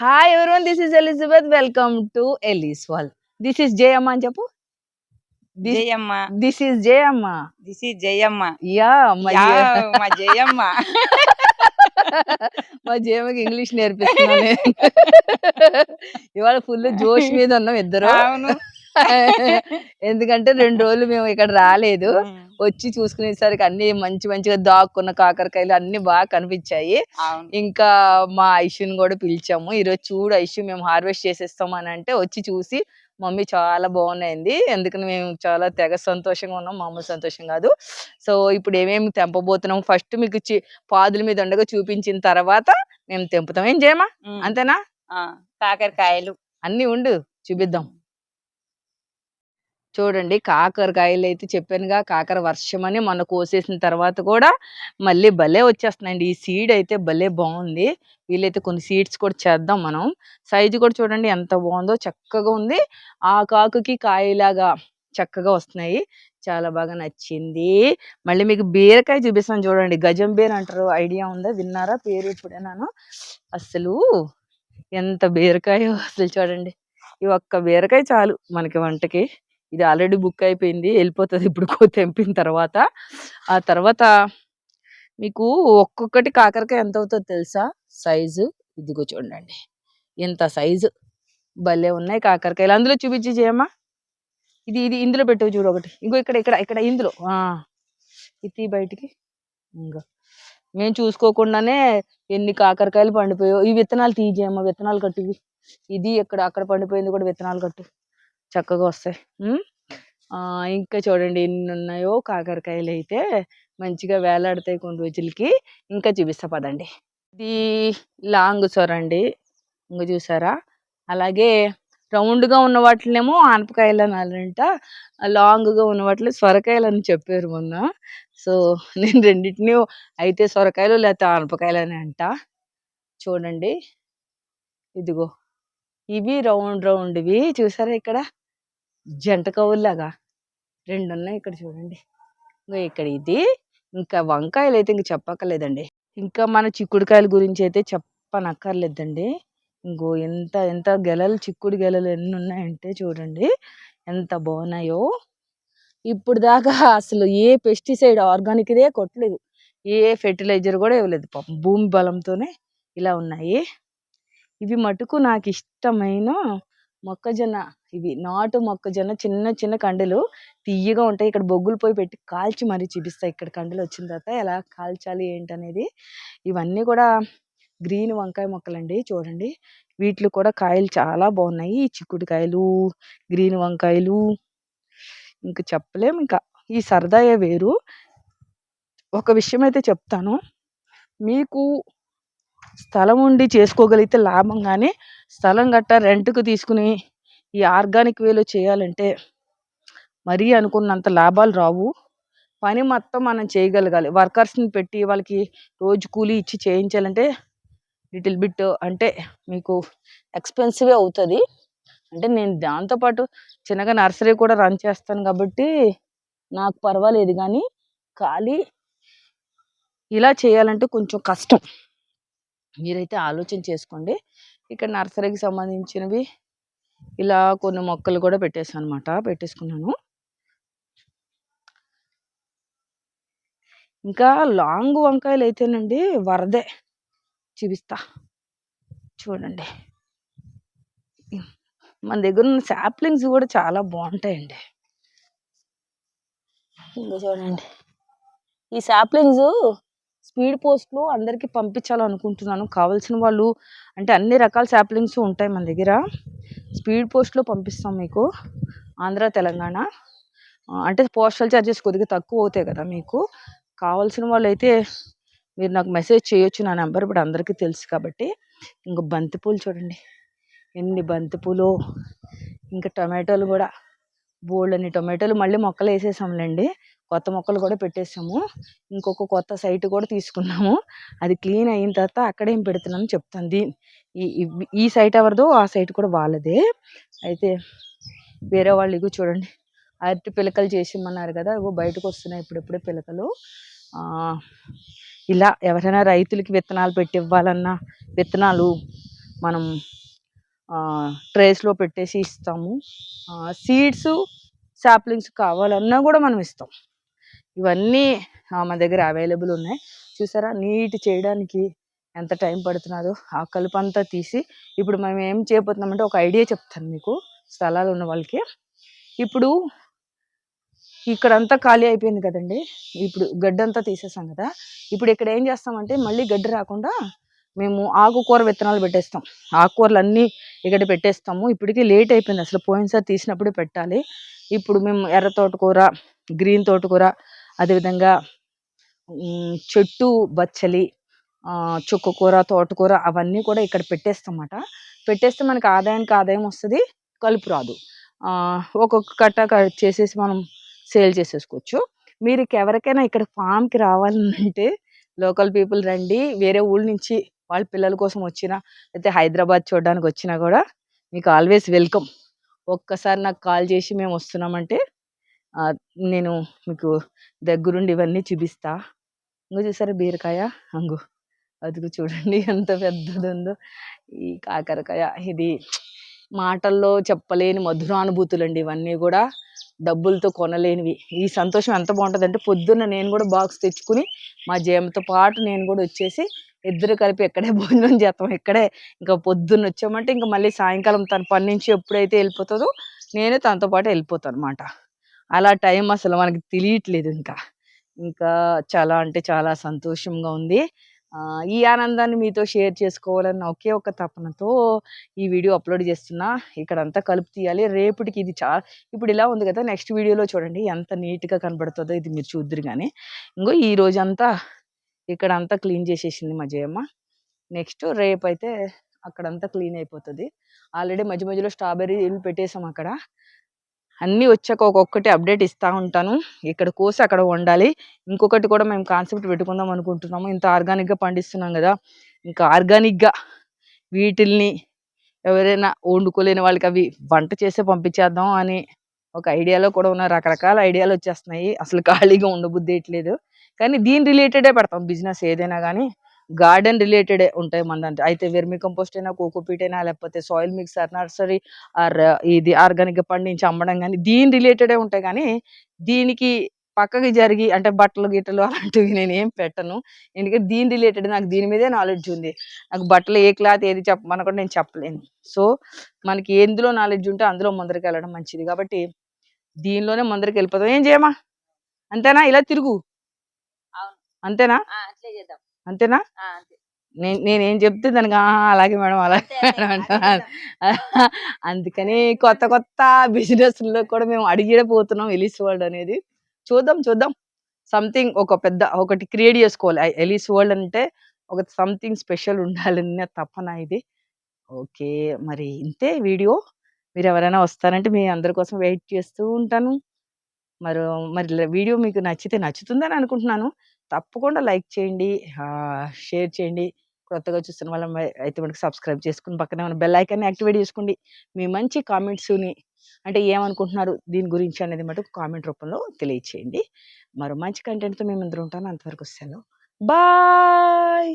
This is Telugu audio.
Hi everyone this is Elizabeth welcome to Ellie's wall this is Jayamma అని చెప్పు. Jayamma this is Jayamma this is Jayamma yeah మా జయమ్మ మా జయమ్మకి ఇంగ్లీష్ నేర్పిస్తున్నాను ఇవాళ ఫుల్ జోష్ మీద ఉన్నాం ఇద్దరు. అవును. ఎందుకంటే రెండు రోజులు మేము ఇక్కడ రాలేదు. వచ్చి చూసుకునేసరికి అన్ని మంచి మంచిగా దాక్కున్న కాకరకాయలు అన్ని బాగా కనిపించాయి. ఇంకా మా ఐషుని కూడా పిలిచాము. ఈరోజు చూడు ఐషు మేము హార్వెస్ట్ చేసేస్తాం అని అంటే వచ్చి చూసి మమ్మీ చాలా బాగున్నాయింది. ఎందుకని మేము చాలా తెగ సంతోషంగా ఉన్నాం. మామూలు సంతోషం కాదు. సో ఇప్పుడు ఏమేమి తెంపబోతున్నాం? ఫస్ట్ మీకు పాదుల మీద ఉండగా చూపించిన తర్వాత మేము తెంపుతాం. ఏం చేయమా. అంతేనా? కాకరకాయలు. అన్ని ఉండు. చూపిద్దాం. చూడండి కాకరకాయలు అయితే చెప్పానుగా కాకర వర్షం అని మొన్న కోసేసిన తర్వాత కూడా మళ్ళీ భలే వచ్చేస్తున్నాయండి. ఈ సీడ్ అయితే భలే బాగుంది. వీలైతే కొన్ని సీడ్స్ కూడా చేద్దాం మనం. సైజు కూడా చూడండి ఎంత బాగుందో చక్కగా ఉంది. ఆ కాకుకి కాయలాగా చక్కగా వస్తున్నాయి. చాలా బాగా నచ్చింది. మళ్ళీ మీకు బీరకాయ చూపిస్తాను చూడండి. గజం బీర అంటారు. ఐడియా ఉందా? విన్నారా? పేరు ఇప్పుడేనాను అసలు ఎంత బీరకాయ అసలు చూడండి. ఈ ఒక్క బీరకాయ చాలు మనకి వంటకి. ఇది ఆల్రెడీ బుక్ అయిపోయింది వెళ్ళిపోతుంది ఇప్పుడు కో- తెంపిన తర్వాత. ఆ తర్వాత మీకు ఒక్కొక్కటి కాకరకాయ ఎంత అవుతుందో తెలుసా? సైజు. ఇదిగో చూడండి. ఇంత సైజు. భలే ఉన్నాయి కాకరకాయలు. అందులో చూపించి చేయమ్మా. ఇది ఇది ఇందులో పెట్టవు చూడు ఒకటి. ఇంకో ఇక్కడ ఇక్కడ ఇక్కడ ఇందులో. ఇది బయటికి. ఇంకా మేము చూసుకోకుండానే ఎన్ని కాకరకాయలు పండిపోయావు ఈ విత్తనాలు తీయజేయమ్మా విత్తనాలు కట్టు ఇవి. ఇది ఇక్కడ అక్కడ పండిపోయింది కూడా విత్తనాలు కట్టు. చక్కగా వస్తాయి. ఇంకా చూడండి ఎన్ని ఉన్నాయో కాకరకాయలు అయితే మంచిగా వేలాడతాయి కొన్ని రోజులకి. ఇంకా చూపిస్తా పదండి. ఇది లాంగ్ సొర అండి. ఇంక చూసారా? అలాగే రౌండ్గా ఉన్న వాటినేమో ఆనపకాయలు అని లాంగ్ లాంగ్గా ఉన్న వాటిని సొరకాయలు అని చెప్పారు మొన్న. సో నేను రెండింటిని అయితే సొరకాయలు లేకపోతే ఆనపకాయలు అని అంట. చూడండి. ఇదిగో. ఇవి రౌండ్ రౌండ్వి. చూసారా ఇక్కడ? జంట కవుల్లాగా. రెండు ఉన్నాయి ఇక్కడ చూడండి. ఇంకా ఇక్కడ ఇది. ఇంకా వంకాయలు అయితే ఇంక చెప్పక్కర్లేదండి. ఇంకా మన చిక్కుడుకాయల గురించి అయితే చెప్పనక్కర్లేదండి. ఇంకో ఎంత ఎంత గెలలు చిక్కుడు గెలలు ఎన్ని ఉన్నాయంటే చూడండి. ఎంత బాగున్నాయో. ఇప్పుడు దాకా అసలు ఏ పెస్టిసైడ్ ఆర్గానిక్దే కొట్టలేదు. ఏ ఫెర్టిలైజర్ కూడా ఇవ్వలేదు. పాపం భూమి బలంతోనే ఇలా ఉన్నాయి. ఇవి మటుకు నాకు ఇష్టమైన మొక్కజొన్న ఇవి నాటు మొక్కజొన్న చిన్న చిన్న కండలు తీయగా ఉంటాయి. ఇక్కడ బొగ్గులు పోయి పెట్టి కాల్చి మరీ చూపిస్తాయి ఇక్కడ కండలు వచ్చిన తర్వాత ఎలా కాల్చాలి ఏంటనేది. ఇవన్నీ కూడా గ్రీన్ వంకాయ మొక్కలండి. చూడండి. వీటిలో కూడా కాయలు చాలా బాగున్నాయి. చిక్కుడు చిక్కుడుకాయలు గ్రీన్ వంకాయలు. ఇంకా చెప్పలేము ఇంకా ఈ సరదాయే వేరు. ఒక విషయం అయితే చెప్తాను. మీకు స్థలం ఉండి చేసుకోగలిగితే లాభం కానీ స్థలం గట్టా రెంట్‌కు తీసుకుని ఈ ఆర్గానిక్ వేలో చేయాలంటే మరీ అనుకున్నంత లాభాలు రావు. పని మొత్తం మనం చేయగలగాలి. వర్కర్స్‌ని పెట్టి వాళ్ళకి రోజు కూలీ ఇచ్చి చేయించాలంటే లిటిల్ బిట్ అంటే మీకు ఎక్స్‌పెన్సివే అవుతుంది అంటే నేను దాంతోపాటు చిన్నగా నర్సరీ కూడా రన్ చేస్తాను కాబట్టి నాకు పర్వాలేదు కానీ ఖాళీ ఇలా చేయాలంటే కొంచెం కష్టం. మీరైతే ఆలోచన చేసుకోండి. ఇక్కడ నర్సరీకి సంబంధించినవి ఇలా కొన్ని మొక్కలు కూడా పెట్టేసానన్నమాట. పెట్టేసుకున్నాను. ఇంకా లాంగ్ వంకాయలు అయితేనండి వరదే. చూపిస్తా. చూడండి. మన దగ్గర ఉన్న శాప్లింగ్స్ కూడా చాలా బాగుంటాయండి ఇంకా చూడండి. ఈ శాప్లింగ్స్ స్పీడ్ పోస్ట్‌లో అందరికి పంపించాలనుకుంటున్నాను. కావాల్సిన వాళ్ళు అంటే అన్ని రకాల శాప్లింగ్స్ ఉంటాయి మన దగ్గర. స్పీడ్ పోస్ట్‌లో పంపిస్తాం మీకు. ఆంధ్ర, తెలంగాణ. అంటే పోస్టల్ ఛార్జెస్ కొద్దిగా తక్కువ అవుతాయి కదా మీకు. కావాల్సిన అయితే మీరు నాకు మెసేజ్ చేయొచ్చు. నా నెంబర్ ఇప్పుడు అందరికీ తెలుసు కాబట్టి. ఇంకా బంతిపూలు చూడండి. ఎన్ని బంతిపూలు ఇంకా టమాటోలు కూడా బోలెడన్ని టమాటోలు మళ్ళీ మొక్కలు వేసేసాంలేండి కొత్త మొక్కలు కూడా పెట్టేసాము. ఇంకొక కొత్త సైట్ కూడా తీసుకున్నాము. అది క్లీన్ అయిన తర్వాత అక్కడేం పెడుతున్నానో చెప్తాను. దీ ఈ ఈ సైట్ ఎవరిదో ఆ సైట్ కూడా వాళ్ళదే. అయితే వేరే వాళ్ళు ఇగో చూడండి. అరటి పిలకలు చేసిమ్మన్నారు కదా! ఇగో బయటకొస్తున్నాయి ఇప్పుడిప్పుడే పిలకలు. ఇలా ఎవరైనా రైతులకి విత్తనాలు పెట్టివ్వాలన్నా, విత్తనాలు మనం ట్రేస్లో పెట్టేసి ఇస్తాము సీడ్స్ సాప్లింగ్స్ కావాలన్నా కూడా మనం ఇస్తాం ఇవన్నీ ఆ, మన దగ్గర అవైలబుల్ ఉన్నాయి. చూసారా? నీట్ చేయడానికి ఎంత టైం పడుతున్నదో ఆ కలుపు అంతా తీసి ఇప్పుడు మనం ఏం చేయబోతున్నామంటే ఒక ఐడియా చెప్తాను మీకు స్థలాలు ఉన్న వాళ్ళకి. ఇప్పుడు ఇక్కడంతా ఖాళీ అయిపోయింది కదండి. ఇప్పుడు గడ్డంతా తీసేసాం కదా. ఇప్పుడు ఇక్కడ ఏం చేస్తామంటే మళ్ళీ గడ్డి రాకుండా మేము ఆకుకూర విత్తనాలు పెట్టేస్తాం. ఆకుకూరలు అన్నీ ఇక్కడ పెట్టేస్తాము. ఇప్పటికీ లేట్ అయిపోయింది. అసలు పోయినసారి తీసినప్పుడు పెట్టాలి. ఇప్పుడు మేము ఎర్ర తోటకూర గ్రీన్ తోటకూర అదేవిధంగా చెట్టు బచ్చలి చుక్కకూర తోటకూర అవన్నీ కూడా ఇక్కడ పెట్టేస్తామట. పెట్టేస్తే మనకి ఆదాయానికి ఆదాయం వస్తుంది కలుపు రాదు. ఒక్కొక్క కట్ట కట్ చేసేసి మనం సేల్ చేసేసుకోవచ్చు. మీరు ఎవరికైనా ఇక్కడ ఫామ్కి రావాలంటే లోకల్ పీపుల్ రండి. వేరే ఊళ్ళ నుంచి వాళ్ళ పిల్లల కోసం వచ్చినా లేకపోతే హైదరాబాద్ చూడడానికి వచ్చినా కూడా మీకు ఆల్వేస్ వెల్కమ్. ఒక్కసారి నాకు కాల్ చేసి మేము వస్తున్నామంటే నేను మీకు దగ్గరుండి ఇవన్నీ చూపిస్తా. ఇంకో చూసారా బీరకాయ? అంగు అదిగో చూడండి ఎంత పెద్దది ఉందో ఈ కాకరకాయ ఇది మాటల్లో చెప్పలేని మధురానుభూతులు అండి ఇవన్నీ కూడా. డబ్బులతో కొనలేనివి. ఈ సంతోషం ఎంత బాగుంటుంది అంటే పొద్దున్న నేను కూడా బాక్స్ తెచ్చుకుని మా జేమతో పాటు నేను కూడా వచ్చేసి ఇద్దరు కలిపి ఎక్కడే భోజనం చేస్తాం ఇక్కడే ఇంకా పొద్దున్న వచ్చామంటే ఇంకా మళ్ళీ సాయంకాలం తన పని నుంచి ఎప్పుడైతే వెళ్ళిపోతుందో నేను తనతో పాటు వెళ్ళిపోతాను అనమాట అలా టైం అసలు మనకి తెలియట్లేదు ఇంకా. ఇంకా చాలా అంటే చాలా సంతోషంగా ఉంది. ఈ ఆనందాన్ని మీతో షేర్ చేసుకోవాలన్న ఒకే ఒక తపనతో ఈ వీడియో అప్లోడ్ చేస్తున్నా. ఇక్కడంతా కలుపు తీయాలి. రేపటికి ఇది చాలా ఇప్పుడు ఇలా ఉంది కదా నెక్స్ట్ వీడియోలో చూడండి ఎంత నీట్గా కనబడుతుందో ఇది మీరు చూద్దరు కానీ ఇంకో ఈ రోజంతా ఇక్కడ అంతా క్లీన్ చేసేసింది మా జయమ్మ. నెక్స్ట్ రేపు అయితే అక్కడంతా క్లీన్ అయిపోతుంది. ఆల్రెడీ మధ్య మధ్యలో స్ట్రాబెర్రీలు పెట్టేసాం అక్కడ. అన్నీ వచ్చాక ఒక్కొక్కటి అప్డేట్ ఇస్తూ ఉంటాను. ఇక్కడ కోసి అక్కడ వండాలి. ఇంకొకటి కూడా మేము కాన్సెప్ట్ పెట్టుకుందాం అనుకుంటున్నాము. ఇంత ఆర్గానిక్గా పండిస్తున్నాం కదా. ఇంకా ఆర్గానిక్గా వీటిల్ని ఎవరైనా వండుకోలేని వాళ్ళకి అవి వంట చేసే పంపించేద్దాం అని ఒక ఐడియాలో కూడా ఉన్న రకరకాల ఐడియాలు వచ్చేస్తున్నాయి. అసలు ఖాళీగా ఉండబుద్దేయట్లేదు కానీ దీని రిలేటెడే పెడతాం బిజినెస్ ఏదైనా కానీ. గార్డెన్ రిలేటెడే ఉంటాయి మన అయితే వెర్మి కంపోస్ట్ అయినా కోకోపీట్ అయినా లేకపోతే సాయిల్ మిక్సర్ నర్సరీ ఆర్ ఇది ఆర్గానిక్గా పండించి అమ్మడం కానీ దీని రిలేటెడే ఉంటాయి కానీ దీనికి పక్కకి జరిగి అంటే బట్టలు గిట్టలు అలాంటివి నేను ఏం పెట్టను. ఎందుకంటే దీని రిలేటెడ్ నాకు దీని మీదే నాలెడ్జ్ ఉంది. నాకు బట్టలు ఏ క్లాత్ ఏది చెప్పమని కూడా నేను చెప్పలేను. సో మనకి ఎందులో నాలెడ్జ్ ఉంటే అందులో ముందరికి వెళ్ళడం మంచిది. కాబట్టి దీనిలోనే ముందరికి వెళ్ళిపోతాం ఏం చేయమా అంతేనా? ఇలా తిరుగు. అంతేనా? ఆ, అట్లే చేద్దాం. అంతేనా. నేను చెప్తే దానికి "ఆహా, అలాగే మేడం అలాగే మేడం. అందుకని కొత్త కొత్త బిజినెస్లో కూడా మేము అడిగిడే పోతున్నాం ఎలిస్ వరల్డ్ అనేది. చూద్దాం చూద్దాం. సంథింగ్ ఒక పెద్ద ఒకటి క్రియేట్ చేసుకోవాలి. ఎలిస్ వరల్డ్ అంటే ఒక సంథింగ్ స్పెషల్ ఉండాలన్న తపన ఇది. ఓకే మరి ఇంతే వీడియో. మీరు ఎవరైనా వస్తారంటే మీ అందరి కోసం వెయిట్ చేస్తూ ఉంటాను. మరి మరి వీడియో మీకు నచ్చితే నచ్చుతుందని అనుకుంటున్నాను. తప్పకుండా లైక్ చేయండి. షేర్ చేయండి. కొత్తగా చూస్తున్న వాళ్ళ అయితే మనకి సబ్స్క్రైబ్ చేసుకుని పక్కనే ఉన్న బెల్ ఐకాన్ని యాక్టివేట్ చేసుకోండి. మీ మంచి కామెంట్స్ని అంటే ఏమనుకుంటున్నారు దీని గురించి అనేది మటుకు కామెంట్ రూపంలో తెలియచేయండి. మరో మంచి కంటెంట్తో మేము అందరూ ఉంటాను అంతవరకు వస్తాను బాయ్!